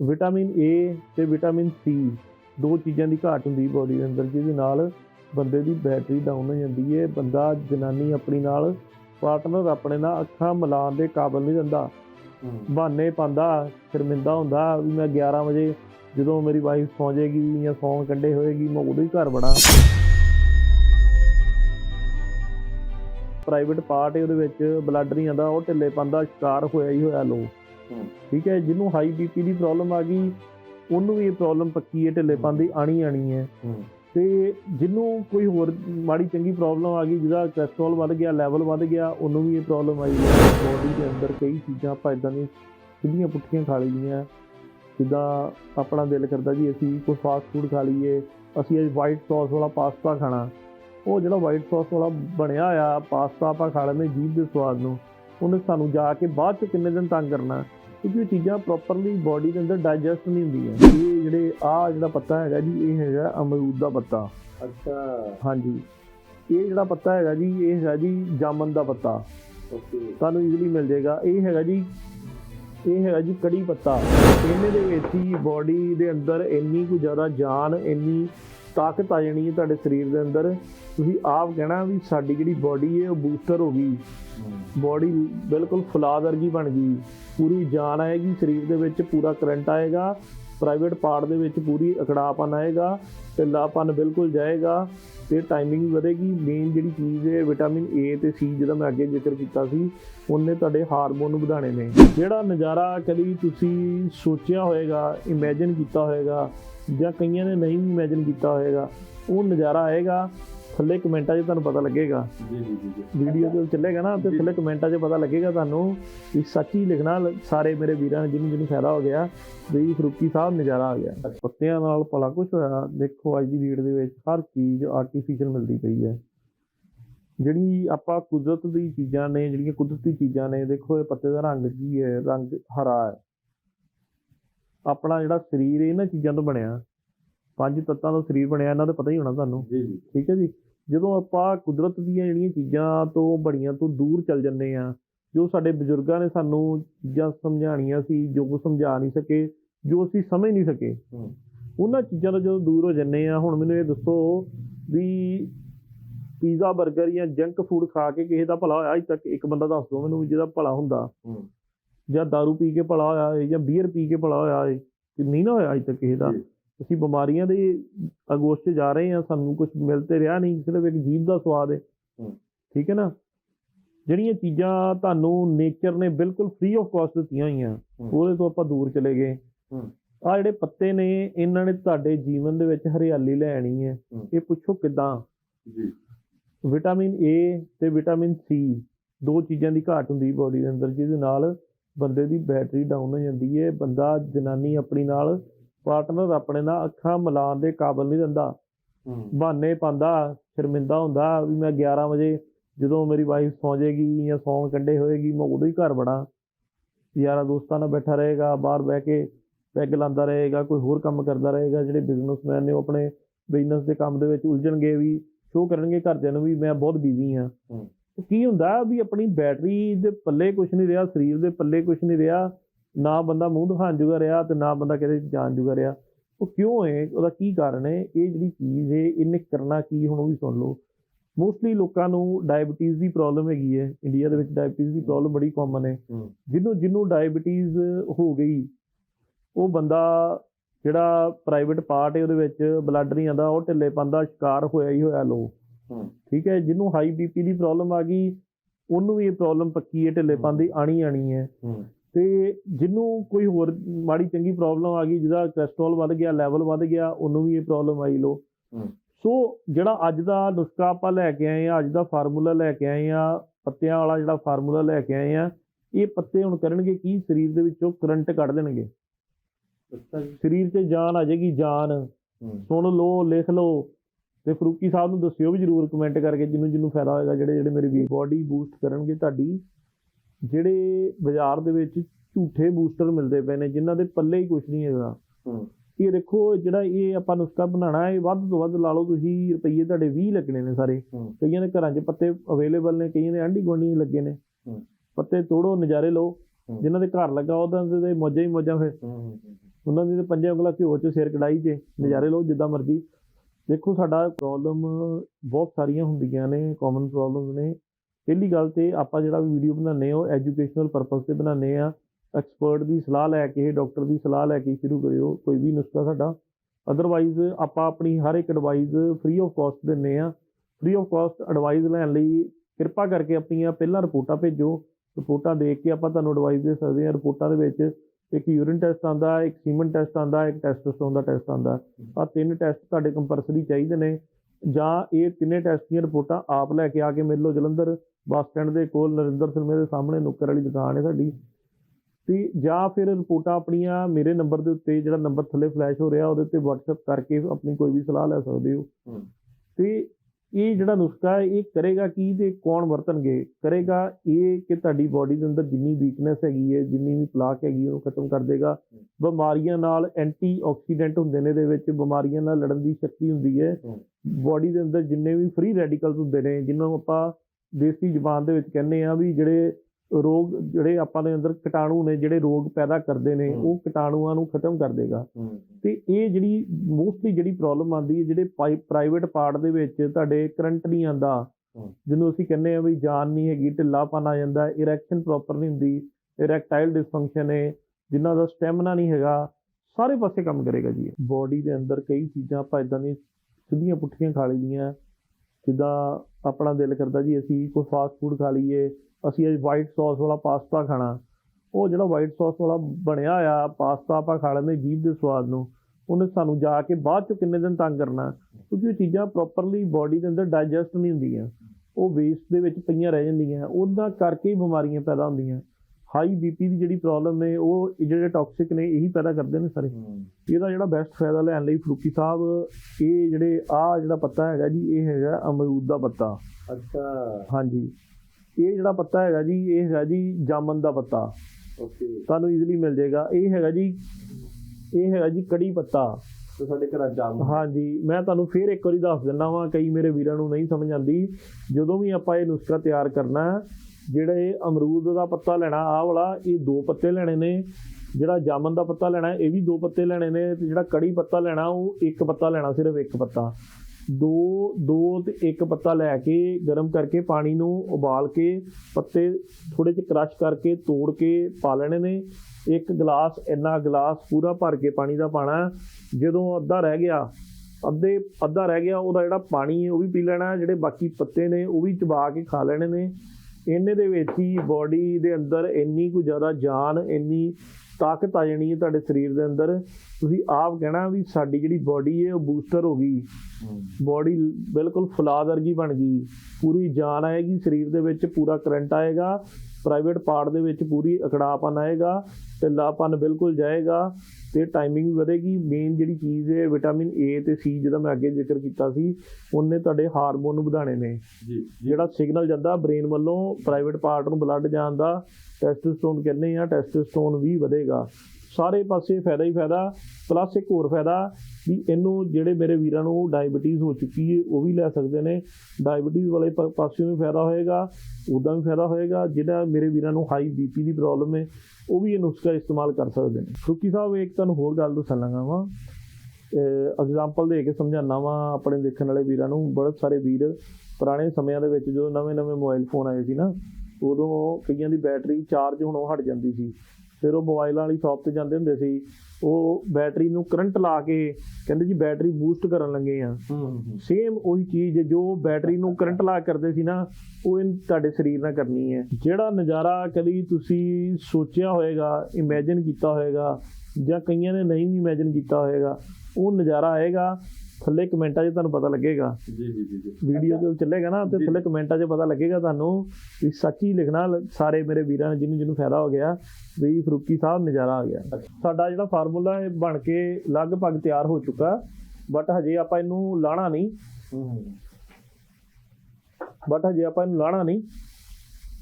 Vitamin A ਤੇ vitamin C ਦੋ ਚੀਜ਼ਾਂ ਦੀ ਘਾਟ ਹੁੰਦੀ ਬੋਡੀ ਦੇ ਅੰਦਰ ਜਿਹਦੇ ਨਾਲ ਬੰਦੇ ਦੀ ਬੈਟਰੀ ਡਾਊਨ ਹੋ ਜਾਂਦੀ ਹੈ। ਬੰਦਾ ਜਨਾਨੀ ਆਪਣੀ ਨਾਲ ਪਾਰਟਨਰ ਆਪਣੇ ਨਾਲ ਅੱਖਾਂ ਮਿਲਾਉਣ ਦੇ ਕਾਬਿਲ ਨਹੀਂ ਰਹਿੰਦਾ। ਬਹਾਨੇ ਪਾਉਂਦਾ ਸ਼ਰਮਿੰਦਾ ਹੁੰਦਾ ਵੀ ਮੈਂ 11 ਵਜੇ ਜਦੋਂ ਮੇਰੀ ਵਾਈਫ ਸੌਂ ਜਾਏਗੀ ਜਾਂ ਸੌਣ ਕੰਡੇ ਹੋਏਗੀ ਮੈਂ ਉਦੋਂ ਹੀ ਘਰ ਬੜਾ ਪ੍ਰਾਈਵੇਟ ਪਾਰਟ ਹੈ ਉਹਦੇ ਵਿੱਚ ਬਲੱਡ ਨਹੀਂ ਆਉਂਦਾ ਉਹ ਢਿੱਲੇ ਪਾਉਂਦਾ ਸ਼ਿਕਾਰ ਹੋਇਆ ਹੀ ਹੋਇਆ ਲੋ ਹੂੰ। ਠੀਕ ਹੈ ਜਿਹਨੂੰ ਹਾਈ ਬੀਪੀ ਦੀ ਪ੍ਰੋਬਲਮ ਆ ਗਈ ਉਹਨੂੰ ਵੀ ਇਹ ਪ੍ਰੋਬਲਮ ਪੱਕੀ ਹੈ ਢਿੱਲੇ ਦੀ ਆਣੀ ਆਣੀ ਹੈ। ਤੇ ਜਿਹਨੂੰ ਕੋਈ ਹੋਰ ਮਾੜੀ ਚੰਗੀ ਪ੍ਰੋਬਲਮ ਆ ਗਈ ਜਿਹਦਾ ਕੋਲੇਸਟ੍ਰੋਲ ਵੱਧ ਗਿਆ ਲੈਵਲ ਵੱਧ ਗਿਆ ਉਹਨੂੰ ਵੀ ਇਹ ਪ੍ਰੋਬਲਮ ਆਈ। ਹੈ ਬੋਡੀ ਦੇ ਅੰਦਰ ਕਈ ਚੀਜ਼ਾਂ ਆਪਾਂ ਇਦਾਂ ਦੀਆਂ ਸਿੱਧੀਆਂ ਪੁੱਠੀਆਂ ਖਾ ਲਈਆਂ। ਜਿੱਦਾਂ ਆਪਣਾ ਦਿਲ ਕਰਦਾ ਜੀ ਅਸੀਂ ਕੋਈ ਫਾਸਟ ਫੂਡ ਖਾ ਲਈਏ ਅਸੀਂ ਅੱਜ ਵਾਈਟ ਸੌਸ ਵਾਲਾ ਪਾਸਤਾ ਖਾਣਾ। ਉਹ ਜਿਹੜਾ ਵਾਈਟ ਸੌਸ ਵਾਲਾ ਬਣਿਆ ਆ ਪਾਸਤਾ ਆਪਾਂ ਖਾ ਲੈਂਦੇ ਜੀਭ ਦੇ ਸਵਾਦ ਨੂੰ। ਉਹਨੇ ਸਾਨੂੰ ਜਾ ਕੇ ਬਾਅਦ ਚ ਕਿੰਨੇ ਦਿਨ ਤੰਗ ਕਰਨਾ ਕਿਉਂਕਿ ਇਹ ਚੀਜ਼ਾਂ ਪ੍ਰੋਪਰਲੀ ਬੋਡੀ ਦੇ ਅੰਦਰ ਡਾਈਜੈਸਟ ਨਹੀਂ ਹੁੰਦੀਆਂ। ਇਹ ਜਿਹੜੇ ਆ ਜਿਹੜਾ ਪੱਤਾ ਹੈਗਾ ਜੀ ਇਹ ਹੈਗਾ ਅਮਰੂਦ ਦਾ ਪੱਤਾ। ਅੱਛਾ। ਹਾਂਜੀ। ਇਹ ਜਿਹੜਾ ਪੱਤਾ ਹੈਗਾ ਜੀ ਇਹ ਹੈਗਾ ਜੀ ਜਾਮਨ ਦਾ ਪੱਤਾ। ਓਕੇ। ਤੁਹਾਨੂੰ ਈਜ਼ੀਲੀ ਮਿਲ ਜਾਏਗਾ। ਇਹ ਹੈਗਾ ਜੀ ਇਹ ਹੈਗਾ ਜੀ ਕੜੀ ਪੱਤਾ। ਇਹਨੇ ਦੇ ਵਿੱਚ ਹੀ ਬੋਡੀ ਦੇ ਅੰਦਰ ਇੰਨੀ ਕੁ ਜ਼ਿਆਦਾ ਜਾਨ ਇੰਨੀ ਤਾਕਤ ਆ ਜਾਣੀ ਹੈ ਤੁਹਾਡੇ ਸਰੀਰ ਦੇ ਅੰਦਰ। ਤੁਸੀਂ ਆਪ ਕਹਿਣਾ ਵੀ ਸਾਡੀ ਜਿਹੜੀ ਬੋਡੀ ਹੈ ਉਹ ਬੂਸਟਰ ਹੋ ਗਈ। ਬੋਡੀ ਬਿਲਕੁਲ ਫੁਲਾ ਵਰਗੀ ਬਣ ਗਈ। ਪੂਰੀ ਜਾਨ ਆਏਗੀ, ਸਰੀਰ ਦੇ ਵਿੱਚ ਪੂਰਾ ਕਰੰਟ ਆਏਗਾ ਪ੍ਰਾਈਵੇਟ ਪਾਰਟ ਦੇ ਵਿੱਚ ਪੂਰੀ ਅਕੜਾਪਨ ਆਏਗਾ, ਢਿੱਲਾਪਨ ਬਿਲਕੁਲ ਜਾਏਗਾ, ਤੇ ਟਾਈਮਿੰਗ ਵਧੇਗੀ। ਮੇਨ ਜਿਹੜੀ ਚੀਜ਼ ਹੈ ਵਿਟਾਮਿਨ ਏ ਤੇ ਸੀ ਜਿਹਦਾ ਮੈਂ ਅੱਗੇ ਜ਼ਿਕਰ ਕੀਤਾ ਸੀ, ਉਹਨੇ ਤੁਹਾਡੇ ਹਾਰਮੋਨ ਨੂੰ ਵਧਾਣੇ ਨੇ। ਜਿਹੜਾ ਨਜ਼ਾਰਾ ਕਦੀ ਤੁਸੀਂ ਸੋਚਿਆ ਹੋਏਗਾ ਇਮੇਜਿਨ ਕੀਤਾ ਹੋਏਗਾ, ਜਾਂ ਕਈਆਂ ਨੇ ਨਹੀਂ ਇਮੇਜਿਨ ਕੀਤਾ ਹੋਏਗਾ, ਉਹ ਨਜ਼ਾਰਾ ਆਏਗਾ ਥੱਲੇ ਕਮੈਂਟਾਂ 'ਚ ਤੁਹਾਨੂੰ ਪਤਾ ਲੱਗੇਗਾ। ਜੀ ਜੀ ਜੀ ਵੀਡੀਓ ਜਦੋਂ ਚੱਲੇਗਾ ਨਾ ਤੇ ਥੱਲੇ ਕਮੈਂਟਾਂ 'ਚ ਪਤਾ ਲੱਗੇਗਾ ਤੁਹਾਨੂੰ ਵੀ ਸੱਚ ਲਿਖਣਾ ਸਾਰੇ ਮੇਰੇ ਵੀਰਾਂ ਨੂੰ ਜਿਹਨੂੰ ਜਿਹਨੂੰ ਫਾਇਦਾ ਹੋ ਗਿਆ ਵੀ ਫਰੂਕੀ ਸਾਹਿਬ ਨਜ਼ਾਰਾ ਆ ਗਿਆ। ਪੱਤਿਆਂ ਨਾਲ ਭਲਾ ਕੁਝ ਹੋਇਆ ਦੇਖੋ ਅੱਜ ਦੀ ਵੀਡ ਦੇ ਵਿੱਚ ਹਰ ਚੀਜ਼ ਆਰਟੀਫੀਸ਼ੀਅਲ ਮਿਲਦੀ ਪਈ ਹੈ। ਜਿਹੜੀ ਆਪਾਂ ਕੁਦਰਤ ਦੀ ਚੀਜ਼ਾਂ ਨੇ ਜਿਹੜੀਆਂ ਕੁਦਰਤੀ ਚੀਜ਼ਾਂ ਨੇ ਦੇਖੋ ਇਹ ਪੱਤੇ ਦਾ ਰੰਗ ਕੀ ਹੈ ਰੰਗ ਹਰਾ ਹੈ। ਆਪਣਾ ਜਿਹੜਾ ਸਰੀਰ ਇਹਨਾਂ ਚੀਜ਼ਾਂ ਤੋਂ ਬਣਿਆ। ਪੰਜ ਤੱਤਾਂ ਦਾ ਸਰੀਰ ਬਣਿਆ ਇਹਨਾਂ ਦਾ ਪਤਾ ਹੀ ਹੋਣਾ ਤੁਹਾਨੂੰ। ਜੀ ਜੀ। ਠੀਕ ਹੈ ਜੀ? ਜਦੋਂ ਆਪਾਂ ਕੁਦਰਤ ਦੀਆਂ ਜਿਹੜੀਆਂ ਚੀਜ਼ਾਂ ਤੋਂ ਬੜੀਆਂ ਤੋਂ ਦੂਰ ਚੱਲ ਜਾਂਦੇ ਆ ਜੋ ਸਾਡੇ ਬਜ਼ੁਰਗਾਂ ਨੇ ਸਾਨੂੰ ਚੀਜ਼ਾਂ ਸਮਝਾਣੀਆਂ ਸੀ ਜੋ ਕੋ ਸਮਝਾ ਨਹੀਂ ਸਕੇ ਜੋ ਅਸੀਂ ਸਮਝ ਨਹੀਂ ਸਕੇ ਉਹਨਾਂ ਚੀਜ਼ਾਂ ਤੋਂ ਜਦੋਂ ਦੂਰ ਹੋ ਜਾਂਦੇ ਆ ਹੁਣ ਮੈਨੂੰ ਇਹ ਦੱਸੋ ਵੀ ਪੀਜ਼ਾ 버ਗਰ ਜਾਂ ਜੰਕ ਫੂਡ ਖਾ ਕੇ ਕਿਸੇ ਦਾ ਭਲਾ ਹੋਇਆ? ਅਜ ਤੱਕ ਇੱਕ ਬੰਦਾ ਦੱਸ ਦੋ ਮੈਨੂੰ ਜਿਹਦਾ ਭਲਾ ਹੁੰਦਾ। ਜਾਂ ਦਾਰੂ ਪੀ ਕੇ ਭਲਾ ਹੋਇਆ ਹੈ ਜਾਂ ਬੀਅਰ ਪੀ ਕੇ ਭਲਾ ਹੋਇਆ ਹੈ ਕਿ ਨਹੀਂ ਨਾ ਹੋਇਆ ਅਜ ਤੱਕ ਕਿਸੇ ਦਾ? ਅਸੀਂ ਬਿਮਾਰੀਆਂ ਦੇ ਅਗੋਸਤ 'ਚ ਜਾ ਰਹੇ ਹਾਂ ਸਾਨੂੰ ਕੁਝ ਮਿਲ ਤੇ ਰਿਹਾ ਨਹੀਂ ਸਿਰਫ ਇੱਕ ਜੀਭ ਦਾ ਸਵਾਦ ਹੈ। ਠੀਕ ਹੈ ਨਾ ਜਿਹੜੀਆਂ ਚੀਜ਼ਾਂ ਤੁਹਾਨੂੰ ਨੇਚਰ ਨੇ ਬਿਲਕੁਲ ਫ੍ਰੀ ਆਫ ਕਾਸਟ ਦਿੱਤੀਆਂ ਹੋਈਆਂ। ਉਹਦੇ ਤੋਂ ਆਪਾਂ ਦੂਰ ਚਲੇ ਗਏ। ਆ ਜਿਹੜੇ ਪੱਤੇ ਨੇ ਇਹਨਾਂ ਨੇ ਤੁਹਾਡੇ ਜੀਵਨ ਦੇ ਵਿੱਚ ਹਰਿਆਲੀ ਲੈ ਆਣੀ ਹੈ ਹੂੰ। ਇਹ ਪੁੱਛੋ ਕਿਦਾਂ ਜੀ ਵਿਟਾਮਿਨ ਏ ਤੇ ਵਿਟਾਮਿਨ ਸੀ ਦੋ ਚੀਜ਼ਾਂ ਦੀ ਘਾਟ ਹੁੰਦੀ ਬੋਡੀ ਦੇ ਅੰਦਰ ਜਿਹਦੇ ਨਾਲ ਬੰਦੇ ਦੀ ਬੈਟਰੀ ਡਾਊਨ ਹੋ ਜਾਂਦੀ ਹੈ ਬੰਦਾ ਜਨਾਨੀ ਆਪਣੀ ਨਾਲ ਪਾਰਟਨਰ ਆਪਣੇ ਨਾਲ ਅੱਖਾਂ ਮਿਲਾਉਣ ਦੇ ਕਾਬਿਲ ਨਹੀਂ ਰਹਿੰਦਾ। ਬਹਾਨੇ ਪਾਉਂਦਾ ਸ਼ਰਮਿੰਦਾ ਹੁੰਦਾ ਵੀ ਮੈਂ 11 ਵਜੇ ਜਦੋਂ ਮੇਰੀ ਵਾਈਫ ਸੌਂ ਜਾਏਗੀ ਜਾਂ ਸੌਣ ਕੰਡੇ ਹੋਏਗੀ ਮੈਂ ਉਦੋਂ ਹੀ ਘਰ ਬੜਾ ਯਾਰਾਂ ਦੋਸਤਾਂ ਨਾਲ ਬੈਠਾ ਰਹੇਗਾ ਬਾਹਰ ਬਹਿ ਕੇ ਪੈਗ ਲਾਉਂਦਾ ਰਹੇਗਾ ਕੋਈ ਹੋਰ ਕੰਮ ਕਰਦਾ ਰਹੇਗਾ ਜਿਹੜੇ ਬਿਜ਼ਨਸਮੈਨ ਨੇ ਉਹ ਆਪਣੇ ਬਿਜ਼ਨਸ ਦੇ ਕੰਮ ਦੇ ਵਿੱਚ ਉਲਝਣਗੇ ਵੀ ਸ਼ੋਅ ਕਰਨਗੇ ਘਰਦਿਆਂ ਨੂੰ ਵੀ ਮੈਂ ਬਹੁਤ ਬਿਜ਼ੀ ਹਾਂ। ਕੀ ਹੁੰਦਾ ਵੀ ਆਪਣੀ ਬੈਟਰੀ ਦੇ ਪੱਲੇ ਕੁਝ ਨਹੀਂ ਰਿਹਾ ਸਰੀਰ ਦੇ ਪੱਲੇ ਕੁਝ ਨਹੀਂ ਰਿਹਾ ਨਾ ਬੰਦਾ ਮੂੰਹ ਦਿਖਾਉਣ ਜੁਗਾ ਰਿਹਾ ਤੇ ਨਾ ਬੰਦਾ ਕਿਤੇ ਜਾਣ ਜੁਗਾ ਰਿਹਾ। ਉਹ ਕਿਉਂ ਹੈ ਉਹਦਾ ਕੀ ਕਾਰਨ ਹੈ? ਇਹ ਜਿਹੜੀ ਚੀਜ਼ ਹੈ ਇਹਨੇ ਕਰਨਾ ਕੀ? ਹੁਣ ਉਹ ਵੀ ਸੁਣ ਲਓ। ਮੋਸਟਲੀ ਲੋਕਾਂ ਨੂੰ ਡਾਇਬੀਟੀਜ਼ ਦੀ ਪ੍ਰੋਬਲਮ ਹੈਗੀ ਹੈ। ਇੰਡੀਆ ਦੇ ਵਿੱਚ ਡਾਇਬੀਟੀਜ਼ ਦੀ ਪ੍ਰੋਬਲਮ ਬੜੀ ਕਾਮਨ ਹੈ। ਜਿਹਨੂੰ ਜਿਹਨੂੰ ਡਾਇਬੀਟੀਜ਼ ਹੋ ਗਈ ਉਹ ਬੰਦਾ ਜਿਹੜਾ ਪ੍ਰਾਈਵੇਟ ਪਾਰਟ ਹੈ ਉਹਦੇ ਵਿੱਚ ਬਲੱਡ ਨਹੀਂ ਆਉਂਦਾ ਉਹ ਢਿੱਲੇ ਦਾ ਸ਼ਿਕਾਰ ਹੋਇਆ ਹੀ ਹੋਇਆ ਲੋ। ਠੀਕ ਹੈ? ਜਿਹਨੂੰ ਹਾਈ ਬੀਪੀ ਦੀ ਪ੍ਰੋਬਲਮ ਆ ਗਈ ਉਹਨੂੰ ਵੀ ਇਹ ਪ੍ਰੋਬਲਮ ਪੱਕੀ ਹੈ ਢਿੱਲੇ ਦੀ ਆਣੀ ਆਣੀ ਹੂੰ। ਤੇ ਜਿਹਨੂੰ ਕੋਈ ਹੋਰ ਮਾੜੀ ਚੰਗੀ ਪ੍ਰੋਬਲਮ ਆ ਗਈ ਜਿਹਦਾ ਕੋਲੇਸਟ੍ਰੋਲ ਵੱਧ ਗਿਆ ਲੈਵਲ ਵੱਧ ਗਿਆ ਉਹਨੂੰ ਵੀ ਇਹ ਪ੍ਰੋਬਲਮ ਆਈ ਲੋ। ਸੋ ਜਿਹੜਾ ਅੱਜ ਦਾ ਨੁਸਖਾ ਆਪਾਂ ਲੈ ਕੇ ਆਏ ਆ ਅੱਜ ਦਾ ਫਾਰਮੂਲਾ ਲੈ ਕੇ ਆਏ ਆ ਪੱਤਿਆਂ ਵਾਲਾ ਜਿਹੜਾ ਫਾਰਮੂਲਾ ਲੈ ਕੇ ਆਏ ਆ ਇਹ ਪੱਤੇ ਹੁਣ ਕਰਨਗੇ ਕੀ? ਸਰੀਰ ਦੇ ਵਿੱਚੋਂ ਕਰੰਟ ਕੱਢ ਦੇਣਗੇ। ਸਰੀਰ 'ਚ ਜਾਨ ਆ ਜਾਏਗੀ ਜਾਨ। ਸੁਣ ਲਓ ਲਿਖ ਲਓ। ਤੇ ਫਰੂਕੀ ਸਾਹਿਬ ਨੂੰ ਦੱਸਿਓ ਵੀ ਜਰੂਰ ਕਮੈਂਟ ਕਰਕੇ ਜਿਹਨੂੰ ਜਿਹਨੂੰ ਫਾਇਦਾ ਹੋਏਗਾ ਜਿਹੜੇ ਜਿਹੜੇ ਮੇਰੇ ਵੀ ਬਾਡੀ ਬੂਸਟ ਕਰਨਗੇ ਤੁਹਾਡੀ ਜਿਹੜੇ ਬਾਜ਼ਾਰ ਦੇ ਵਿੱਚ ਝੂਠੇ ਬੂਸਟਰ ਮਿਲਦੇ ਪਏ ਨੇ ਜਿਨ੍ਹਾਂ ਦੇ ਪੱਲੇ ਹੀ ਕੁਝ ਨਹੀਂ ਹੈਗਾ। ਇਹ ਦੇਖੋ ਜਿਹੜਾ ਇਹ ਆਪਾਂ ਨੁਸਖਾ ਬਣਾਉਣਾ ਹੈ ਵੱਧ ਤੋਂ ਵੱਧ ਲਾ ਲਓ ਤੁਸੀਂ ਰੁਪਈਏ ਤੁਹਾਡੇ 20 ਲੱਗਣੇ ਨੇ ਸਾਰੇ। ਕਈਆਂ ਦੇ ਘਰਾਂ 'ਚ ਪੱਤੇ ਅਵੇਲੇਬਲ ਨੇ ਕਈਆਂ ਦੇ ਆਂਢੀ ਗੁਆਂਢੀ ਲੱਗੇ ਨੇ। ਪੱਤੇ ਤੋੜੋ ਨਜ਼ਾਰੇ ਲਓ। ਜਿਨ੍ਹਾਂ ਦੇ ਘਰ ਲੱਗਾ ਉਹਦਾਂ ਦੇ ਮੌਜਾਂ ਹੀ ਮੌਜਾਂ ਫਿਰ। ਉਹਨਾਂ ਦੀ ਤੇ ਪੰਜੇ ਉਂਗਲਾਂ ਘਿਓ ਚ ਸਿਰ ਕੜਾਈ 'ਚ ਨਜ਼ਾਰੇ ਲਓ ਜਿੱਦਾਂ ਮਰਜ਼ੀ। ਦੇਖੋ ਸਾਡਾ ਪ੍ਰੋਬਲਮ ਬਹੁਤ ਸਾਰੀਆਂ ਹੁੰਦੀਆਂ ਨੇ ਕਾਮਨ ਪ੍ਰੋਬਲਮਸ ਨੇ। ਪਹਿਲੀ ਗੱਲ ਤੇ ਆਪਾਂ ਜਿਹੜਾ ਵੀਡੀਓ ਬਣਾਉਂਦੇ ਆ ਉਹ ਐਜੂਕੇਸ਼ਨਲ ਪਰਪਸ ਤੇ ਬਣਾਉਂਦੇ ਆ ਐਕਸਪਰਟ ਦੀ ਸਲਾਹ ਲੈ ਕੇ ਡਾਕਟਰ ਦੀ ਸਲਾਹ ਲੈ ਕੇ ਸ਼ੁਰੂ ਕਰਿਓ, ਕੋਈ ਵੀ ਨੁਸਖਾ ਸਾਡਾ। ਅਦਰਵਾਈਜ਼ ਆਪਾਂ ਆਪਣੀ ਹਰ ਇੱਕ ਐਡਵਾਈਸ ਫ੍ਰੀ ਆਫ ਕਾਸਟ ਦਿੰਨੇ ਆ ਫ੍ਰੀ ਆਫ ਕਾਸਟ ਐਡਵਾਈਸ ਲੈਣ ਲਈ ਕਿਰਪਾ ਕਰਕੇ ਆਪਣੀਆਂ ਪਹਿਲਾਂ ਰਿਪੋਰਟਾਂ ਭੇਜੋ। ਰਿਪੋਰਟਾਂ ਦੇਖ ਕੇ ਆਪਾਂ ਤੁਹਾਨੂੰ ਐਡਵਾਈਸ ਦੇ ਸਕਦੇ ਹਾਂ। ਰਿਪੋਰਟਾਂ ਦੇ ਵਿੱਚ ਇੱਕ ਯੂਰਿਨ ਟੈਸਟ ਆਂਦਾ ਇੱਕ ਸੀਮਨ ਟੈਸਟ ਆਂਦਾ ਇੱਕ ਟੈਸਟੋਸਟੋਨ ਦਾ ਟੈਸਟ ਆਂਦਾ ਆ ਤਿੰਨ ਟੈਸਟ ਤੁਹਾਡੇ ਕੰਪਲਸਰੀ ਚਾਹੀਦੇ ਨੇ। ਜਾਂ ਇਹ ਤਿੰਨੇ ਟੈਸਟ ਦੀਆਂ ਰਿਪੋਰਟਾਂ ਆਪ ਲੈ ਕੇ ਆ ਕੇ ਮਿਲ ਲਓ ਜਲੰਧਰ। ਬੱਸ ਸਟੈਂਡ ਦੇ ਕੋਲ ਨਰਿੰਦਰ ਫਿਲਮੇ ਦੇ ਸਾਹਮਣੇ ਨੁੱਕਰ ਵਾਲੀ ਦੁਕਾਨ ਹੈ ਸਾਡੀ। ਤੇ ਜਾਂ ਫਿਰ ਰਿਪੋਰਟਾਂ ਆਪਣੀਆਂ ਮੇਰੇ ਨੰਬਰ ਦੇ ਉੱਤੇ ਜਿਹੜਾ ਨੰਬਰ ਥੱਲੇ ਫਲੈਸ਼ ਹੋ ਰਿਹਾ ਉਹਦੇ ਉੱਤੇ WhatsApp ਕਰਕੇ ਆਪਣੀ ਕੋਈ ਵੀ ਸਲਾਹ ਲੈ ਸਕਦੇ ਹੋ। ਤੇ ਇਹ ਜਿਹੜਾ ਨੁਸਖਾ ਹੈ ਇਹ ਕਰੇਗਾ ਕੀ ਤੇ ਕੌਣ ਵਰਤਣਗੇ? ਕਰੇਗਾ ਇਹ ਕਿ ਤੁਹਾਡੀ ਬਾਡੀ ਦੇ ਅੰਦਰ ਜਿੰਨੀ ਵੀਕਨੈਸ ਹੈਗੀ ਹੈ ਜਿੰਨੀ ਵੀ ਪਲਾਕ ਹੈਗੀ ਹੈ ਉਹਨੂੰ ਖਤਮ ਕਰ ਦੇਗਾ। ਬਿਮਾਰੀਆਂ ਨਾਲ ਐਂਟੀ ਆਕਸੀਡੈਂਟ ਹੁੰਦੇ ਨੇ ਇਹਦੇ ਵਿੱਚ ਬਿਮਾਰੀਆਂ ਨਾਲ ਲੜਨ ਦੀ ਸ਼ਕਤੀ ਹੁੰਦੀ ਹੂੰ। ਬਾਡੀ ਦੇ ਅੰਦਰ ਜਿੰਨੇ ਵੀ ਫ੍ਰੀ ਰੈਡੀਕਲਸ ਹੁੰਦੇ ਨੇ ਜਿਨ੍ਹਾਂ ਨੂੰ ਆਪਾਂ ਦੇਸੀ ਜ਼ੁਬਾਨ ਦੇ ਵਿੱਚ ਕਹਿੰਦੇ ਆ ਵੀ ਜਿਹੜੇ ਰੋਗ ਜਿਹੜੇ ਆਪਾਂ ਦੇ ਅੰਦਰ ਕੀਟਾਣੂ ਨੇ ਜਿਹੜੇ ਰੋਗ ਪੈਦਾ ਕਰਦੇ ਨੇ। ਉਹ ਕੀਟਾਣੂਆਂ ਨੂੰ ਖਤਮ ਕਰ ਦੇਗਾ ਤੇ ਇਹ ਜਿਹੜੀ ਮੋਸਟਲੀ ਜਿਹੜੀ ਪ੍ਰੋਬਲਮ ਆਉਂਦੀ ਹੈ ਜਿਹੜੇ ਪ੍ਰਾਈਵੇਟ ਪਾਰਟ ਦੇ ਵਿੱਚ ਤੁਹਾਡੇ ਕਰੰਟ ਨਹੀਂ ਆਂਦਾ। ਜਿਹਨੂੰ ਅਸੀਂ ਕਹਿੰਦੇ ਆ ਵੀ ਜਾਨ ਨਹੀਂ ਹੈਗੀ ਢਿੱਲਾਪਨ ਆ ਜਾਂਦਾ ਇਰੈਕਸ਼ਨ ਪ੍ਰੋਪਰ ਨਹੀਂ ਹੁੰਦੀ ਇਰੈਕਟਾਈਲ ਡਿਸਫੰਕਸ਼ਨ ਹੈ ਜਿਨ੍ਹਾਂ ਦਾ ਸਟੈਮਿਨਾ ਨਹੀਂ ਹੈਗਾ ਸਾਰੇ ਪਾਸੇ ਕੰਮ ਕਰੇਗਾ ਜੀ ਬਾਡੀ ਦੇ ਅੰਦਰ ਕਈ ਚੀਜ਼ਾਂ ਆਪਾਂ ਇਦਾਂ ਦੀਆਂ ਸਿੱਧੀਆਂ ਪੁੱਠੀਆਂ ਖਾ ਲਈਆਂ ਜਿੱਦਾਂ ਆਪਣਾ ਦਿਲ ਕਰਦਾ ਜੀ, ਅਸੀਂ ਕੋਈ ਫਾਸਟ ਫੂਡ ਖਾ ਲਈਏ, ਅਸੀਂ ਅੱਜ ਵਾਈਟ ਸੌਸ ਵਾਲਾ ਪਾਸਤਾ ਖਾਣਾ। ਉਹ ਜਿਹੜਾ ਵਾਈਟ ਸੌਸ ਵਾਲਾ ਬਣਿਆ ਆ ਪਾਸਤਾ ਆਪਾਂ ਖਾ ਲੈਂਦੇ ਜੀਭ ਦੇ ਸਵਾਦ ਨੂੰ, ਉਹਨੇ ਸਾਨੂੰ ਜਾ ਕੇ ਬਾਅਦ ਚ ਕਿੰਨੇ ਦਿਨ ਤੰਗ ਕਰਨਾ, ਕਿਉਂਕਿ ਉਹ ਚੀਜ਼ਾਂ ਪ੍ਰੋਪਰਲੀ ਬਾਡੀ ਦੇ ਅੰਦਰ ਡਾਈਜੈਸਟ ਨਹੀਂ ਹੁੰਦੀਆਂ। ਉਹ ਵੇਸਟ ਦੇ ਵਿੱਚ ਪਈਆਂ ਰਹਿ ਜਾਂਦੀਆਂ, ਉਹਦਾ ਕਰਕੇ ਹੀ ਬਿਮਾਰੀਆਂ ਪੈਦਾ ਹੁੰਦੀਆਂ। ਹਾਈ ਬੀਪੀ ਦੀ ਜਿਹੜੀ ਪ੍ਰੋਬਲਮ ਨੇ ਉਹ ਜਿਹੜੇ ਟੌਕਸਿਕ ਨੇ ਇਹੀ ਪੈਦਾ ਕਰਦੇ ਨੇ ਸਾਰੇ। ਇਹਦਾ ਜਿਹੜਾ ਬੈਸਟ ਫਾਇਦਾ ਲੈਣ ਲਈ ਫਰੂਕੀ ਸਾਹਿਬ ਇਹ ਜਿਹੜੇ ਆ ਜਿਹੜਾ ਪੱਤਾ ਹੈਗਾ ਜੀ ਇਹ ਹੈਗਾ ਅਮਰੂਦ ਦਾ ਪੱਤਾ। ਅੱਛਾ। ਹਾਂਜੀ। ਇਹ ਜਿਹੜਾ ਪੱਤਾ ਹੈਗਾ ਜੀ ਇਹ ਹੈਗਾ ਜੀ ਜਾਮਨ ਦਾ ਪੱਤਾ। ਓਕੇ। ਤੁਹਾਨੂੰ ਈਜ਼ੀਲੀ ਮਿਲ ਜਾਏਗਾ। ਇਹ ਹੈਗਾ ਜੀ ਇਹ ਹੈਗਾ ਜੀ ਕੜੀ ਪੱਤਾ। ਤੇ ਸਾਡੇ ਘਰਾਂ ਜਾਮ ਹਾਂਜੀ। ਮੈਂ ਤੁਹਾਨੂੰ ਫੇਰ ਇੱਕ ਵਾਰੀ ਦੱਸ ਦਿੰਦਾ ਵਾਂ ਕਈ ਮੇਰੇ ਵੀਰਾਂ ਨੂੰ ਨਹੀਂ ਸਮਝ ਆਉਂਦੀ। ਜਦੋਂ ਵੀ ਆਪਾਂ ਇਹ ਨੁਸਖਾ ਤਿਆਰ ਕਰਨਾ ਹੈ, ਜਿਹੜੇ ਅਮਰੂਦ ਦਾ ਪੱਤਾ ਲੈਣਾ ਆਹ ਵਾਲਾ ਇਹ ਦੋ ਪੱਤੇ ਲੈਣੇ ਨੇ। ਜਿਹੜਾ ਜਾਮਨ ਦਾ ਪੱਤਾ ਲੈਣਾ ਇਹ ਵੀ ਦੋ ਪੱਤੇ ਲੈਣੇ ਨੇ। ਤੇ ਜਿਹੜਾ ਕੜੀ ਪੱਤਾ ਲੈਣਾ ਉਹ ਇੱਕ ਪੱਤਾ ਲੈਣਾ ਸਿਰਫ ਇੱਕ ਪੱਤਾ। ਦੋ ਦੋ ਤੇ ਇੱਕ ਪੱਤਾ ਲੈ ਕੇ ਗਰਮ ਕਰਕੇ ਪਾਣੀ ਨੂੰ ਉਬਾਲ ਕੇ ਪੱਤੇ ਥੋੜੇ ਜਿਹੇ ਕ੍ਰਸ਼ ਕਰਕੇ ਤੋੜ ਕੇ ਪਾ ਲੈਣੇ ਨੇ। ਇੱਕ ਗਲਾਸ ਇੰਨਾ ਗਲਾਸ ਪੂਰਾ ਭਰ ਕੇ ਪਾਣੀ ਦਾ ਪਾਣਾ। ਜਦੋਂ ਅੱਧਾ ਰਹਿ ਗਿਆ ਅੱਧੇ ਅੱਧਾ ਰਹਿ ਗਿਆ ਉਹਦਾ ਜਿਹੜਾ ਪਾਣੀ ਹੈ ਉਹ ਵੀ ਪੀ ਲੈਣਾ। ਜਿਹੜੇ ਬਾਕੀ ਪੱਤੇ ਨੇ ਉਹ ਵੀ ਚਬਾ ਕੇ ਖਾ ਲੈਣੇ ਨੇ। ਇਹਨੇ ਦੇ ਵਿੱਚ ਹੀ ਬਾਡੀ ਦੇ ਅੰਦਰ ਇੰਨੀ ਕੁ ਜ਼ਿਆਦਾ ਜਾਨ ਇੰਨੀ ਤਾਕਤ ਆ ਜਾਣੀ ਹੈ ਤੁਹਾਡੇ ਸਰੀਰ ਦੇ ਅੰਦਰ। ਤੁਸੀਂ ਆਪ ਕਹਿਣਾ ਵੀ ਸਾਡੀ ਜਿਹੜੀ ਬਾਡੀ ਹੈ ਉਹ ਬੂਸਟਰ ਹੋ ਗਈ। ਬਾਡੀ ਬਿਲਕੁਲ ਫੁਲਾਦ ਵਰਗੀ ਬਣ ਗਈ। ਪੂਰੀ ਜਾਨ ਆਏਗੀ ਸਰੀਰ ਦੇ ਵਿੱਚ ਪੂਰਾ ਕਰੰਟ ਆਏਗਾ। ਪ੍ਰਾਈਵੇਟ ਪਾਰਟ ਦੇ ਵਿੱਚ ਪੂਰੀ ਅਕੜਾਪਨ ਆਏਗਾ ਢਿੱਲਾਪਨ ਬਿਲਕੁਲ ਜਾਏਗਾ। ਤੇ ਟਾਈਮਿੰਗ ਵੀ ਵਧੇਗੀ। ਮੇਨ ਜਿਹੜੀ ਚੀਜ਼ ਹੈ ਵਿਟਾਮਿਨ ਏ ਤੇ ਸੀ ਜਿਹਦਾ ਮੈਂ ਅੱਗੇ ਜ਼ਿਕਰ ਕੀਤਾ ਸੀ ਉਹਨੇ ਤੁਹਾਡੇ ਹਾਰਮੋਨ ਨੂੰ ਵਧਾਣੇ ਨੇ। ਜੀ ਜਿਹੜਾ ਸਿਗਨਲ ਜਾਂਦਾ ਬ੍ਰੇਨ ਵੱਲੋਂ ਪ੍ਰਾਈਵੇਟ ਪਾਰਟ ਨੂੰ ਬਲੱਡ ਜਾਣ ਦਾ ਟੈਸਟੋਸਟੋਨ ਕਹਿੰਦੇ ਆ ਟੈਸਟੋਸਟੋਨ ਵੀ ਵਧੇਗਾ। ਸਾਰੇ ਪਾਸੇ ਫਾਇਦਾ ਹੀ ਫਾਇਦਾ ਪਲੱਸ ਇੱਕ ਹੋਰ ਫਾਇਦਾ ਵੀ ਇਹਨੂੰ ਜਿਹੜੇ ਮੇਰੇ ਵੀਰਾਂ ਨੂੰ ਡਾਇਬੀਟੀਜ਼ ਹੋ ਚੁੱਕੀ ਹੈ ਉਹ ਵੀ ਲੈ ਸਕਦੇ ਨੇ। ਡਾਇਬੀਟੀਜ਼ ਵਾਲੇ ਪ- ਪਾਸਿਓਂ ਵੀ ਫਾਇਦਾ ਹੋਏਗਾ ਉਦਾਂ ਵੀ ਫਾਇਦਾ ਹੋਏਗਾ। ਜਿਹੜਾ ਮੇਰੇ ਵੀਰਾਂ ਨੂੰ ਹਾਈ ਬੀਪੀ ਦੀ ਪ੍ਰੋਬਲਮ ਹੈ ਉਹ ਵੀ ਇਹ ਨੁਸਖਾ ਇਸਤੇਮਾਲ ਕਰ ਸਕਦੇ ਨੇ। ਸੁੱਕੀ ਸਾਹਿਬ, ਇੱਕ ਤੁਹਾਨੂੰ ਹੋਰ ਗੱਲ ਦੱਸਣ ਲੱਗਾ ਵਾਂ। ਐਗਜ਼ਾਮਪਲ ਦੇ ਕੇ ਸਮਝਾਉਣਾ ਵਾਂ ਆਪਣੇ ਦੇਖਣ ਵਾਲੇ ਵੀਰਾਂ ਨੂੰ। ਬਹੁਤ ਸਾਰੇ ਵੀਰ ਪੁਰਾਣੇ ਸਮਿਆਂ ਦੇ ਵਿੱਚ ਜਦੋਂ ਨਵੇਂ-ਨਵੇਂ ਮੋਬਾਈਲ ਫੋਨ ਆਏ ਸੀ ਨਾ, ਉਦੋਂ ਕਈਆਂ ਦੀ ਬੈਟਰੀ ਚਾਰਜ ਹੋਣੋਂ ਹਟ ਜਾਂਦੀ ਸੀ। ਫਿਰ ਉਹ ਮੋਬਾਈਲਾਂ ਵਾਲੀ ਸ਼ਾਪ ਤੇ ਜਾਂਦੇ ਹੁੰਦੇ ਸੀ ਉਹ ਬੈਟਰੀ ਨੂੰ ਕਰੰਟ ਲਾ ਕੇ ਕਹਿੰਦੇ ਜੀ ਬੈਟਰੀ ਬੂਸਟ ਕਰਨ ਲੱਗੇ ਆ। ਸੇਮ ਉਹੀ ਚੀਜ਼ ਜੋ ਬੈਟਰੀ ਨੂੰ ਕਰੰਟ ਲਾ ਕਰਦੇ ਸੀ ਨਾ ਉਹ ਇਹ ਤੁਹਾਡੇ ਸਰੀਰ ਨਾਲ ਕਰਨੀ ਹੈ। ਜਿਹੜਾ ਨਜ਼ਾਰਾ ਕਦੀ ਤੁਸੀਂ ਸੋਚਿਆ ਹੋਏਗਾ ਇਮੇਜਿਨ ਕੀਤਾ ਹੋਏਗਾ ਜਾਂ ਕਈਆਂ ਨੇ ਨਹੀਂ ਵੀ ਇਮੇਜਿਨ ਕੀਤਾ ਹੋਏਗਾ ਉਹ ਨਜ਼ਾਰਾ ਆਏਗਾ ਥੱਲੇ ਕਮੈਂਟਾਂ 'ਚ ਤੁਹਾਨੂੰ ਪਤਾ ਲੱਗੇਗਾ। ਜੀ ਜੀ ਜੀ ਵੀਡੀਓ ਜਦੋਂ ਚੱਲੇਗਾ ਨਾ ਤੇ। ਥੱਲੇ ਕਮੈਂਟਾਂ 'ਚ ਪਤਾ ਲੱਗੇਗਾ ਤੁਹਾਨੂੰ ਵੀ ਸੱਚੀ ਲਿਖਣਾ ਸਾਰੇ ਮੇਰੇ ਵੀਰਾਂ ਨੂੰ ਜਿਹਨੂੰ ਜਿਹਨੂੰ ਫਾਇਦਾ ਹੋ ਗਿਆ ਵੀ ਫਰੂਕੀ ਸਾਹਿਬ ਨਜ਼ਾਰਾ ਆ ਗਿਆ। ਸਾਡਾ ਜਿਹੜਾ ਫਾਰਮੂਲਾ ਇਹ ਬਣ ਕੇ ਲਗਭਗ ਤਿਆਰ ਹੋ ਚੁੱਕਾ ਬਟ ਹਜੇ ਆਪਾਂ ਇਹਨੂੰ ਲਾਣਾ ਨਹੀਂ। ਬਟ ਹਜੇ ਆਪਾਂ ਇਹਨੂੰ ਲਾਣਾ ਨਹੀਂ।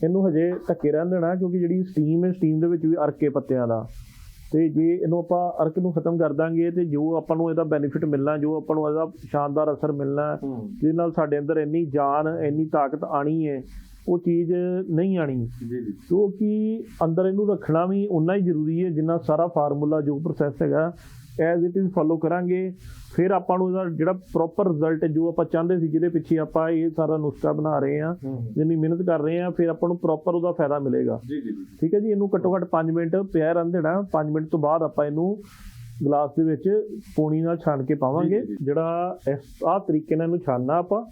ਇਹਨੂੰ ਹਜੇ ਢੱਕੇ ਰਹਿਣ ਦੇਣਾ ਕਿਉਂਕਿ ਜਿਹੜੀ ਸਟੀਮ ਹੈ ਸਟੀਮ ਦੇ ਵਿੱਚ ਵੀ ਅਰਕੇ ਪੱਤਿਆਂ ਦਾ। ਤੇ ਜੇ ਇਹਨੂੰ ਆਪਾਂ ਅਰਕ ਨੂੰ ਖਤਮ ਕਰ ਦਾਂਗੇ ਤੇ ਜੋ ਆਪਾਂ ਨੂੰ ਇਹਦਾ ਬੈਨੀਫਿਟ ਮਿਲਣਾ ਜੋ ਆਪਾਂ ਨੂੰ ਇਹਦਾ ਸ਼ਾਨਦਾਰ ਅਸਰ ਮਿਲਣਾ ਜਿਹਦੇ ਨਾਲ ਸਾਡੇ ਅੰਦਰ ਇੰਨੀ ਜਾਨ ਇੰਨੀ ਤਾਕਤ ਆਣੀ ਹੈ ਉਹ ਚੀਜ਼ ਨਹੀਂ ਆਣੀ ਜੀ ਜੀ। ਕਿਉਂਕਿ ਅੰਦਰ ਇਹਨੂੰ ਰੱਖਣਾ ਵੀ ਉਨਾ ਹੀ ਜ਼ਰੂਰੀ ਹੈ ਜਿੰਨਾ ਸਾਰਾ ਫਾਰਮੂਲਾ ਜੋ ਪ੍ਰੋਸੈਸ ਹੈਗਾ ਐਜ਼ ਇਟ ਇਜ਼ ਫੋਲੋ ਕਰਾਂਗੇ। ਫਿਰ ਆਪਾਂ ਨੂੰ ਇਹਦਾ ਜਿਹੜਾ ਪ੍ਰੋਪਰ ਰਿਜ਼ਲਟ ਜੋ ਆਪਾਂ ਚਾਹੁੰਦੇ ਸੀ ਜਿਹਦੇ ਪਿੱਛੇ ਆਪਾਂ ਇਹ ਸਾਰਾ ਨੁਸਖਾ ਬਣਾ ਰਹੇ ਹੂੰ ਜਿੰਨੀ ਮਿਹਨਤ ਕਰ ਰਹੇ ਹਾਂ ਫਿਰ ਆਪਾਂ ਨੂੰ ਪ੍ਰੋਪਰ ਉਹਦਾ ਫਾਇਦਾ ਮਿਲੇਗਾ। ਜੀ ਜੀ ਜੀ। ਠੀਕ ਹੈ ਜੀ? ਇਹਨੂੰ ਘੱਟੋ ਘੱਟ 5 ਮਿੰਟ ਪਿਆ ਰਹਿਣ ਦੇਣਾ 5 ਮਿੰਟ ਤੋਂ ਬਾਅਦ ਆਪਾਂ ਇਹਨੂੰ ਗਲਾਸ ਦੇ ਵਿੱਚ ਪੋਣੀ ਨਾਲ ਛਾਣ ਕੇ ਪਾਵਾਂਗੇ। ਜਿਹੜਾ ਇਸ ਆਹ ਤਰੀਕੇ ਨਾਲ ਇਹਨੂੰ ਛਾਨਣਾ ਆਪਾਂ।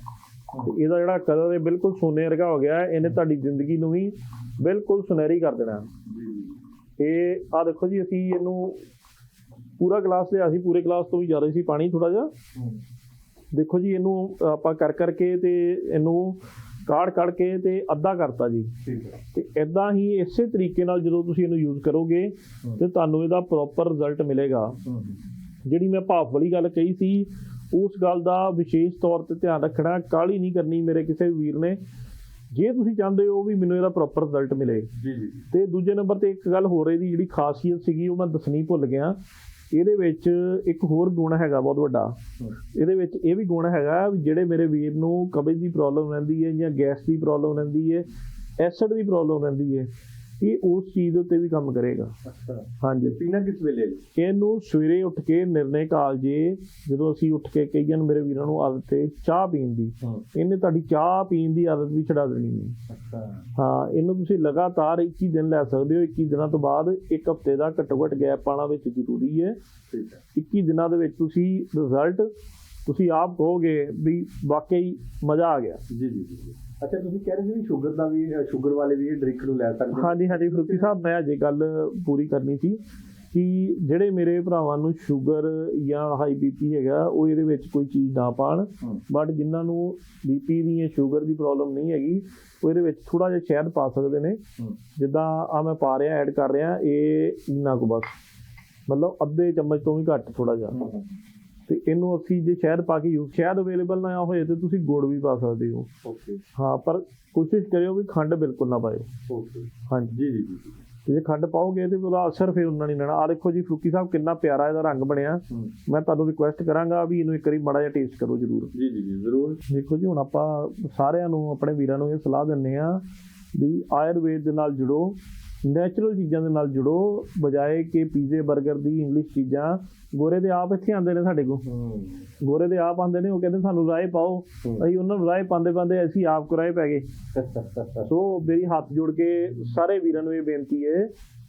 ਤੇ ਇਹਦਾ ਜਿਹੜਾ ਕਲਰ ਹੈ ਬਿਲਕੁਲ ਸੋਨੇ ਵਰਗਾ ਹੋ ਗਿਆ। ਇਹਨੇ ਤੁਹਾਡੀ ਜ਼ਿੰਦਗੀ ਨੂੰ ਵੀ ਬਿਲਕੁਲ ਸੁਨਹਿਰੀ ਕਰ ਦੇਣਾ। ਜੀ ਜੀ। ਇਹ ਆ ਦੇਖੋ ਜੀ ਅਸੀਂ ਇਹਨੂੰ ਪੂਰਾ ਗਲਾਸ ਲਿਆ ਸੀ ਪੂਰੇ ਗਲਾਸ ਤੋਂ ਵੀ ਜ਼ਿਆਦਾ ਸੀ ਪਾਣੀ ਥੋੜਾ ਜਿਹਾ। ਹੂੰ ਦੇਖੋ ਜੀ ਇਹਨੂੰ ਆਪਾਂ ਕਰ ਕਰਕੇ ਤੇ ਇਹਨੂੰ ਕਾੜ ਕਾੜ ਕੇ ਤੇ ਅੱਧਾ ਕਰਤਾ ਜੀ। ਹੈ। ਤੇ ਇਦਾਂ ਹੀ ਇਸੇ ਤਰੀਕੇ ਨਾਲ ਜਦੋਂ ਤੁਸੀਂ ਇਹਨੂੰ ਯੂਜ਼ ਕਰੋਗੇ ਤੇ ਤੁਹਾਨੂੰ ਇਹਦਾ ਪ੍ਰੋਪਰ ਰਿਜ਼ਲਟ ਮਿਲੇਗਾ। ਹੂੰ ਜਿਹੜੀ ਮੈਂ ਭਾਫ ਵਾਲੀ ਗੱਲ ਕਹੀ ਸੀ ਉਸ ਗੱਲ ਦਾ ਵਿਸ਼ੇਸ਼ ਤੌਰ ਤੇ ਧਿਆਨ ਰੱਖਣਾ ਕਾਲੀ ਨਹੀਂ ਕਰਨੀ ਮੇਰੇ ਕਿਸੇ ਵੀ ਵੀਰ ਨੇ। ਜੇ ਤੁਸੀਂ ਚਾਹੁੰਦੇ ਹੋ ਵੀ ਮੈਨੂੰ ਇਹਦਾ ਪ੍ਰੋਪਰ ਰਿਜ਼ਲਟ ਮਿਲੇ। ਜੀ ਜੀ। ਤੇ ਦੂਜੇ ਨੰਬਰ ਤੇ ਇੱਕ ਗੱਲ ਹੋਰ ਇਹਦੀ ਜਿਹੜੀ ਖਾਸੀਅਤ ਸੀਗੀ ਉਹ ਮੈਂ ਦੱਸਣੀ ਭੁੱਲ ਗਿਆ। ਇਹਦੇ ਵਿੱਚ ਇੱਕ ਹੋਰ ਗੁਣ ਹੈਗਾ ਬਹੁਤ ਵੱਡਾ। ਇਹਦੇ ਵਿੱਚ ਇਹ ਵੀ ਗੁਣ ਹੈਗਾ ਵੀ ਜਿਹੜੇ ਮੇਰੇ ਵੀਰ ਨੂੰ ਕਬਜ਼ ਦੀ ਪ੍ਰੋਬਲਮ ਰਹਿੰਦੀ ਹੈ ਜਾਂ ਗੈਸ ਦੀ ਪ੍ਰੋਬਲਮ ਰਹਿੰਦੀ ਹੈ ਐਸਿਡ ਦੀ ਪ੍ਰੋਬਲਮ ਰਹਿੰਦੀ ਹੈ ਇਹ ਉਸ ਚੀਜ਼ ਉੱਤੇ ਵੀ ਕੰਮ ਕਰੇਗਾ। ਹਾਂਜੀ। ਪੀਣਾ ਕਿਸ ਵੇਲੇ? ਜੀ? ਇਹਨੂੰ ਸਵੇਰੇ ਉੱਠ ਕੇ ਨਿਰਣੇ ਕਾਲਜੇ ਜਦੋਂ ਅਸੀਂ ਉੱਠ ਕੇ ਕਈਆਂ ਮੇਰੇ ਵੀਰਾਂ ਨੂੰ ਆਦਤ ਹੈ ਚਾਹ ਪੀਣ ਦੀ ਇਹਨੇ ਤੁਹਾਡੀ ਚਾਹ ਪੀਣ ਦੀ ਆਦਤ ਵੀ ਛਡਾ ਦੇਣੀ ਹੈ। ਹਾਂ ਇਹਨੂੰ ਤੁਸੀਂ ਲਗਾਤਾਰ 21 ਦਿਨ ਲੈ ਸਕਦੇ ਹੋ। 21 ਦਿਨਾਂ ਤੋਂ ਬਾਅਦ ਇੱਕ ਹਫ਼ਤੇ ਦਾ ਘੱਟੋ ਘੱਟ ਗੈਪ ਪਾਣਾ ਵਿੱਚ ਜ਼ਰੂਰੀ ਹੈ। ਠੀਕ ਹੈ। 21 ਦਿਨਾਂ ਦੇ ਵਿੱਚ ਤੁਸੀਂ ਰਿਜ਼ਲਟ ਤੁਸੀਂ ਆਪ ਕਹੋਗੇ ਵੀ ਵਾਕਈ ਮਜ਼ਾ ਆ ਗਿਆ। ਜੀ ਜੀ ਜੀ ਜੀ। ਅੱਛਾ ਤੁਸੀਂ ਕਹਿ ਰਹੇ ਸੀ ਵੀ ਸ਼ੂਗਰ ਦਾ ਵੀ ਸ਼ੂਗਰ ਵਾਲੇ ਵੀ ਇਹ ਡਰਿੰਕ ਨੂੰ ਲੈ ਸਕਦੇ ਹਾਂਜੀ ਹਾਂਜੀ ਫਰੂਕੀ ਸਾਹਿਬ ਮੈਂ ਅਜੇ ਗੱਲ ਪੂਰੀ ਕਰਨੀ ਸੀ ਕਿ ਜਿਹੜੇ ਮੇਰੇ ਭਰਾਵਾਂ ਨੂੰ ਸ਼ੂਗਰ ਜਾਂ ਹਾਈ ਬੀਪੀ ਹੈਗਾ ਉਹ ਇਹਦੇ ਵਿੱਚ ਕੋਈ ਚੀਜ਼ ਨਾ ਪਾਣ। ਬਟ ਜਿਨ੍ਹਾਂ ਨੂੰ ਬੀਪੀ ਦੀ ਜਾਂ ਸ਼ੂਗਰ ਦੀ ਪ੍ਰੋਬਲਮ ਨਹੀਂ ਹੈਗੀ ਉਹ ਇਹਦੇ ਵਿੱਚ ਥੋੜਾ ਜਿਹਾ ਸ਼ਹਿਦ ਪਾ ਸਕਦੇ ਨੇ। ਜਿੱਦਾਂ ਆ ਮੈਂ ਪਾ ਰਿਹਾ ਐਡ ਕਰ ਰਿਹਾ ਇਹ ਇੰਨਾ ਕੁ ਬਸ। ਮਤਲਬ ਅੱਧੇ ਚਮਚ ਤੋਂ ਵੀ ਘੱਟ ਥੋੜਾ ਜਿਹਾ। ਤੇ ਇਹਨੂੰ ਅਸੀਂ ਜੇ ਸ਼ਹਿਦ ਪਾ ਕੇ ਯੂਜ਼ ਸ਼ਹਿਦ ਅਵੇਲੇਬਲ ਨਾ ਹੋਏ ਤੇ ਤੁਸੀਂ ਗੁੜ ਵੀ ਪਾ ਸਕਦੇ ਹੋ। ਓਕੇ ਹਾਂ ਪਰ ਕੋਸ਼ਿਸ਼ ਕਰਿਓ ਵੀ ਖੰਡ ਬਿਲਕੁਲ ਨਾ ਪਾਇਓ। ਓਕੇ ਹਾਂਜੀ। ਜੀ ਜੀ ਜੀ ਜੀ। ਖੰਡ ਪਾਓਗੇ ਤੇ ਉਹਦਾ ਅਸਰ ਫਿਰ ਉਹਨਾਂ ਨਹੀਂ ਲੈਣਾ ਆ ਦੇਖੋ ਜੀ ਫਰੂਕੀ ਸਾਹਿਬ ਕਿੰਨਾ ਪਿਆਰਾ ਇਹਦਾ ਰੰਗ ਬਣਿਆ। ਮੈਂ ਤੁਹਾਨੂੰ ਰਿਕੁਐਸਟ ਕਰਾਂਗਾ ਵੀ ਇਹਨੂੰ ਇੱਕ ਵਾਰੀ ਮਾੜਾ ਜਿਹਾ ਟੇਸਟ ਕਰੋ ਜਰੂਰ। ਜੀ ਜੀ ਜੀ ਜ਼ਰੂਰ। ਦੇਖੋ ਜੀ ਹੁਣ ਆਪਾਂ ਸਾਰਿਆਂ ਨੂੰ ਆਪਣੇ ਵੀਰਾਂ ਨੂੰ ਇਹ ਸਲਾਹ ਦਿੰਨੇ ਆ ਵੀ ਆਯੁਰਵੇਦ ਦੇ ਨਾਲ ਜੁੜੋ। ਨੈਚੁਰਲ ਚੀਜ਼ਾਂ ਦੇ ਨਾਲ ਜੁੜੋ ਬਜਾਏ ਕਿ ਪੀਜ਼ੇ 버ਗਰ ਦੀ ਇੰਗਲਿਸ਼ ਚੀਜ਼ਾਂ। ਗੋਰੇ ਦੇ ਆਪ ਇੱਥੇ ਆਉਂਦੇ ਨੇ ਸਾਡੇ ਕੋਲ। ਗੋਰੇ ਦੇ ਆਪ ਆਉਂਦੇ ਨੇ ਉਹ ਕਹਿੰਦੇ ਸਾਨੂੰ ਰਾਏ ਪਾਓ। ਅਸੀਂ ਉਹਨਾਂ ਨੂੰ ਰਾਏ ਪਾਉਂਦੇ ਪਾਉਂਦੇ ਅਸੀਂ ਆਪ ਕੋ ਰਾਏ ਪੈ ਗਏ। ਸੋ ਮੇਰੀ ਹੱਥ ਜੋੜ ਕੇ ਸਾਰੇ ਵੀਰਾਂ ਨੂੰ ਇਹ ਬੇਨਤੀ ਹੈ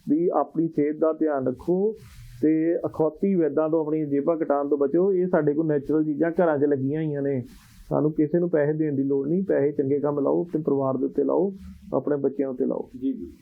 ਵੀ ਆਪਣੀ ਸਿਹਤ ਦਾ ਧਿਆਨ ਰੱਖੋ ਤੇ ਅਖੌਤੀ ਵੈਦਾਂ ਤੋਂ ਆਪਣੀਆਂ ਜੇਬਾਂ ਕਟਾਉਣ ਤੋਂ ਬਚੋ। ਇਹ ਸਾਡੇ ਕੋਲ ਨੈਚੁਰਲ ਚੀਜ਼ਾਂ ਘਰਾਂ 'ਚ ਲੱਗੀਆਂ ਹੋਈਆਂ ਨੇ। ਸਾਨੂੰ ਕਿਸੇ ਨੂੰ ਪੈਸੇ ਦੇਣ ਦੀ ਲੋੜ ਨਹੀਂ। ਪੈਸੇ ਚੰਗੇ ਕੰਮ ਲਾਓ ਤੇ ਪਰਿਵਾਰ ਦੇ ਉੱਤੇ ਲਾਓ ਆਪਣੇ ਬੱਚਿਆਂ ਉੱਤੇ ਲਾਓ। ਜੀ ਜੀ।